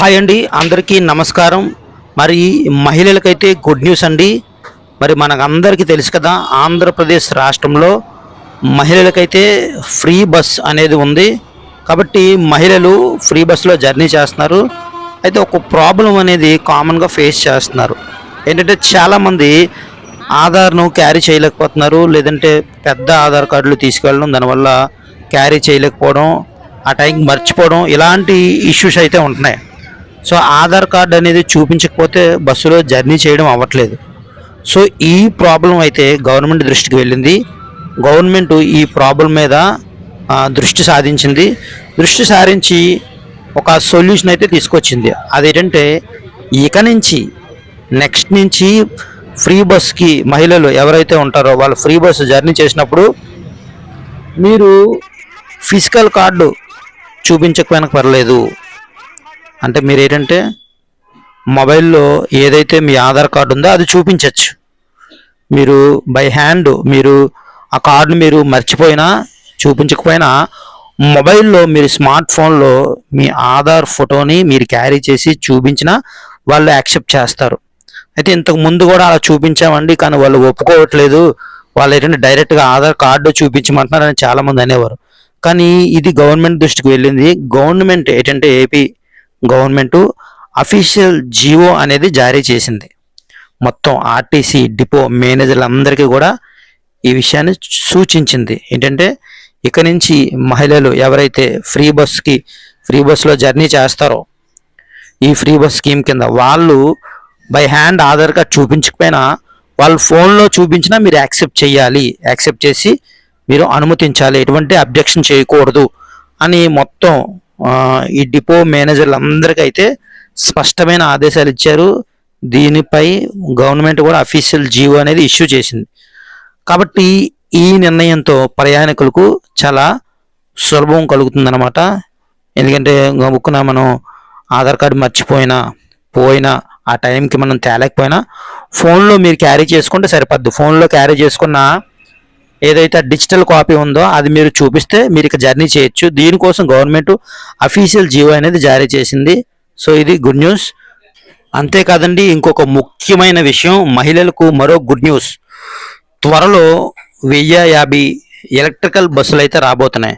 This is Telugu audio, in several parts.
హాయ్ అండి అందరికీ నమస్కారం. మరి మహిళలకైతే గుడ్ న్యూస్ అండి. మరి మనకందరికీ తెలుసు కదా ఆంధ్రప్రదేశ్ రాష్ట్రంలో మహిళలకైతే ఫ్రీ బస్ అనేది ఉంది. కాబట్టి మహిళలు ఫ్రీ బస్సులో జర్నీ చేస్తున్నారు. అయితే ఒక ప్రాబ్లం అనేది కామన్గా ఫేస్ చేస్తున్నారు. ఏంటంటే చాలామంది ఆధార్ను క్యారీ చేయలేకపోతున్నారు. లేదంటే పెద్ద ఆధార్ కార్డులు తీసుకెళ్ళడం దానివల్ల క్యారీ చేయలేకపోవడం ఆ టైంకి మర్చిపోవడం ఇలాంటి ఇష్యూస్ అయితే ఉంటున్నాయి. సో ఆధార్ కార్డు అనేది చూపించకపోతే బస్సులో జర్నీ చేయడం అవ్వట్లేదు. సో ఈ ప్రాబ్లం అయితే గవర్నమెంట్ దృష్టికి వెళ్ళింది. గవర్నమెంట్ ఈ ప్రాబ్లం మీద దృష్టి సాధించింది. దృష్టి సారించి ఒక సొల్యూషన్ అయితే తీసుకొచ్చింది. అదేంటంటే ఇక నుంచి నెక్స్ట్ నుంచి ఫ్రీ బస్కి మహిళలు ఎవరైతే ఉంటారో వాళ్ళు ఫ్రీ బస్సు జర్నీ చేసినప్పుడు మీరు ఫిజికల్ కార్డు చూపించకపోయినా పర్లేదు. అంటే మీరు ఏంటంటే మొబైల్లో ఏదైతే మీ ఆధార్ కార్డు ఉందో అది చూపించవచ్చు మీరు బై హ్యాండ్ మీరు ఆ కార్డును మీరు మర్చిపోయినా చూపించకపోయినా మొబైల్లో మీరు స్మార్ట్ ఫోన్లో మీ ఆధార్ ఫోటోని మీరు క్యారీ చేసి చూపించినా వాళ్ళు యాక్సెప్ట్ చేస్తారు. అయితే ఇంతకు ముందు కూడా అలా చూపించామండి కానీ వాళ్ళు ఒప్పుకోవట్లేదు. వాళ్ళు ఏంటంటే డైరెక్ట్గా ఆధార్ కార్డు చూపించమంటున్నారని చాలామంది అనేవారు. కానీ ఇది గవర్నమెంట్ దృష్టికి వెళ్ళింది. గవర్నమెంట్ ఏంటంటే ఏపీ గవర్నమెంట్ అఫీషియల్ జీవో అనేది జారీ చేసింది. మొత్తం ఆర్టీసీ డిపో మేనేజర్లందరికీ కూడా ఈ విషయాన్ని సూచించింది. ఏంటంటే ఇక నుంచి మహిళలు ఎవరైతే ఫ్రీ బస్కి ఫ్రీ బస్సులో జర్నీ చేస్తారో ఈ ఫ్రీ బస్ స్కీమ్ కింద వాళ్ళు బై హ్యాండ్ ఆధార్ కార్డ్ చూపించకపోయినా వాళ్ళు ఫోన్లో చూపించినా మీరు యాక్సెప్ట్ చేయాలి యాక్సెప్ట్ చేసి మీరు అనుమతించాలి. ఎటువంటి అబ్జెక్షన్ చేయకూడదు అని మొత్తం ఈ డిపో మేనేజర్లు అయితే స్పష్టమైన ఆదేశాలు ఇచ్చారు. దీనిపై గవర్నమెంట్ కూడా అఫీషియల్ జీవో అనేది ఇష్యూ చేసింది. కాబట్టి ఈ నిర్ణయంతో ప్రయాణికులకు చాలా సులభం కలుగుతుందన్నమాట. ఎందుకంటే గబుక్కున మనం ఆధార్ కార్డు మర్చిపోయినా పోయినా ఆ టైంకి మనం తేలేకపోయినా ఫోన్లో మీరు క్యారీ చేసుకుంటే సరిపోద్ది. ఫోన్లో క్యారీ చేసుకున్న ఏదైతే డిజిటల్ కాపీ ఉందో అది మీరు చూపిస్తే మీరు ఇక జర్నీ చేయొచ్చు. దీనికోసం గవర్నమెంట్ అఫీషియల్ జీవో అనేది జారీ చేసింది. సో ఇది గుడ్ న్యూస్. అంతేకాదండి ఇంకొక ముఖ్యమైన విషయం మహిళలకు మరో గుడ్ న్యూస్. త్వరలో వెయ్యి యాభై ఎలక్ట్రికల్ బస్సులు అయితే రాబోతున్నాయి.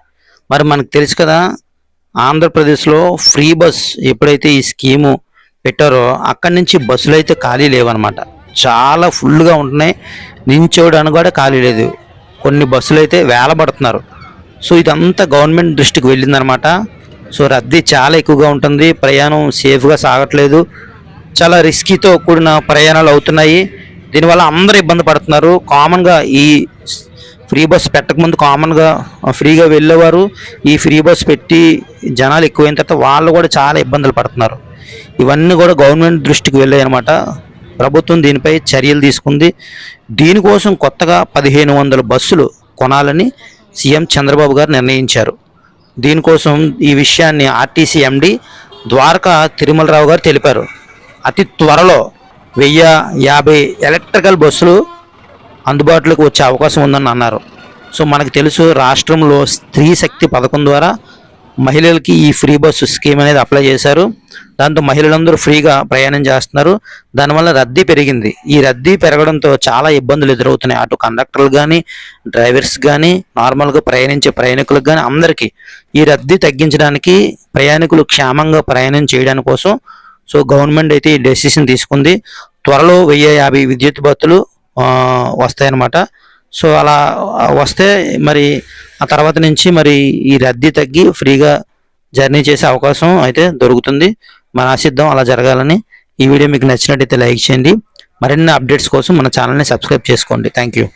మరి మనకు తెలుసు కదా ఆంధ్రప్రదేశ్లో ఫ్రీ బస్ ఎప్పుడైతే ఈ స్కీము పెట్టారో అక్కడి నుంచి బస్సులు అయితే ఖాళీ లేవన్నమాట. చాలా ఫుల్గా ఉంటున్నాయి. నించోడానికి కూడా ఖాళీ లేదు. కొన్ని బస్సులు అయితే వేలబడుతున్నారు సో ఇదంతా గవర్నమెంట్ దృష్టికి వెళ్ళిందనమాట. సో రద్దీ చాలా ఎక్కువగా ఉంటుంది. ప్రయాణం సేఫ్గా సాగట్లేదు. చాలా రిస్కీతో కూడిన ప్రయాణాలు అవుతున్నాయి. దీనివల్ల అందరూ ఇబ్బంది పడుతున్నారు. కామన్గా ఈ ఫ్రీ బస్ పెట్టకముందు కామన్గా ఫ్రీగా వెళ్ళేవారు. ఈ ఫ్రీ బస్ పెట్టి జనాలు ఎక్కువైన తర్వాత వాళ్ళు కూడా చాలా ఇబ్బందులు పడుతున్నారు. ఇవన్నీ కూడా గవర్నమెంట్ దృష్టికి వెళ్ళాయి అనమాట ప్రభుత్వం దీనిపై చర్యలు తీసుకుంది. దీనికోసం కొత్తగా పదిహేను వందల బస్సులు కొనాలని సీఎం చంద్రబాబు గారు నిర్ణయించారు. దీనికోసం ఈ విషయాన్ని ఆర్టీసీ ఎండి ద్వారకా తిరుమలరావు గారు తెలిపారు. అతి త్వరలో వెయ్యి యాభై ఎలక్ట్రికల్ బస్సులు అందుబాటులోకి వచ్చే అవకాశం ఉందని అన్నారు. సో మనకు తెలుసు రాష్ట్రంలో స్త్రీ శక్తి పథకం ద్వారా మహిళలకి ఈ ఫ్రీ బస్సు స్కీమ్ అనేది అప్లై చేశారు. దాంతో మహిళలందరూ ఫ్రీగా ప్రయాణం చేస్తున్నారు. దానివల్ల రద్దీ పెరిగింది. ఈ రద్దీ పెరగడంతో చాలా ఇబ్బందులు ఎదురవుతున్నాయి. అటు కండక్టర్లు కానీ డ్రైవర్స్ కానీ నార్మల్గా ప్రయాణించే ప్రయాణికులకు కానీ అందరికీ ఈ రద్దీ తగ్గించడానికి ప్రయాణికులు క్షేమంగా ప్రయాణం చేయడానికి కోసం సో గవర్నమెంట్ అయితే ఈ డెసిషన్ తీసుకుంది. త్వరలో వెయ్యి యాభై విద్యుత్ బత్తులు వస్తాయన్నమాట. సో అలా వస్తే మరి ఆ తర్వాత నుంచి మరి ఈ రద్దీ తగ్గి ఫ్రీగా జర్నీ చేసే అవకాశం అయితే దొరుకుతుంది. మన ఆశిద్దాం అలా జరగాలని. ఈ వీడియో మీకు నచ్చినట్టయితే లైక్ చేయండి. మరిన్ని అప్డేట్స్ కోసం మన ఛానల్ని సబ్స్క్రైబ్ చేసుకోండి. Thank you